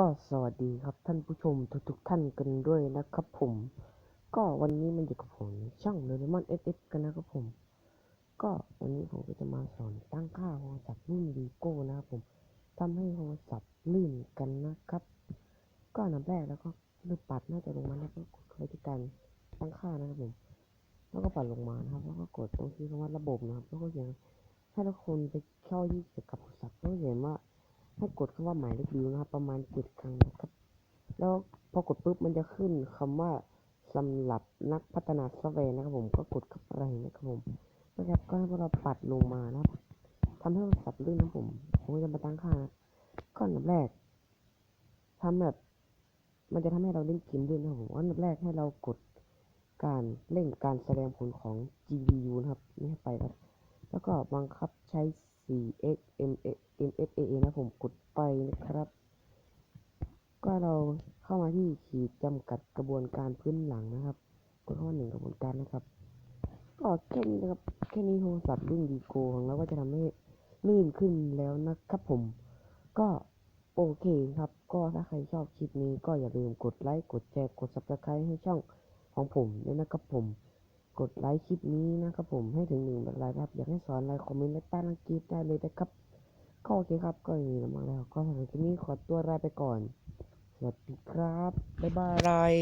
ก็สวัสดีครับท่านผู้ชมทุกทุกๆท่านกันด้วยนะครับผม ก็วันนี้มันอยู่กับผมช่างโดเรมอนเอสเอสกันนะครับผม ก็วันนี้ผมก็จะมาสอนตั้งค่าโทรศัพท์รุ่นวีโก้นะครับผมทำให้โทรศัพท์ลื่นกันนะครับ ก็อันดับแรกแล้วก็เลือกปัดหน้าจอลงมาแล้วก็กดเข้าไปที่การตั้งค่านะครับผม แล้วก็ปัดลงมานะครับ แล้วก็กดตรงที่คำว่าระบบนะครับแล้วก็เขียนให้ทุกคนไปเข้าที่เกี่ยวกับโทรศัพท์แล้วก็เขียนว่า ให้กดคำว่าหมายเลขบิวนะครับ ประมาณเจ็ดครั้งนะครับ แล้วพอกดปุ๊บมันจะขึ้นคำว่าสำหรับนักพัฒนาซอฟต์แวร์นะครับ ผมก็กดเข้าไปนะครับผมนะครับก็ให้พวกเราปัดลงมานะครับทำให้โทรศัพท์ลื่นนะครับผมผมจะมาตั้งค่านะก็อันดับแรกทำแบบ มันจะทำให้เราเล่นเกมลื่นนะครับผมอันดับแรกให้เรากดการเร่งการแสดงผลของ GPU นะครับ นี่ไปครับ แล้วก็บังคับใช้ 4x MSAA นะผมกดไปนะครับ ก็เราเข้ามาที่ขีดจำกัดกระบวนการพื้นหลังนะครับกดข้ามาหนึ่งกระบวนการนะครับ ก็แค่นี้นะครับแค่นี้โทรศัพท์รุ่นดีโกของเราก็จะทำให้ลื่นขึ้นแล้วนะครับผม ก็โอเคครับ ก็ถ้าใครชอบคลิปนี้ก็อย่าลืมกดไลค์ กดแชร์ กด subscribe ให้ช่องของผมด้วยนะครับผม กดไลค์คลิปนี้นะครับผมให้ถึงหนึ่งไลค์ครับ อยากให้สอนอะไรคอมเมนต์ไว้ใต้ล่างคลิปได้เลยนะครับ ก็โอเคครับก็อย่างนี้มาแล้ว ก็สำหรับคลิปนี้ขอตัวลาไปก่อน สวัสดีครับ บ๊ายบาย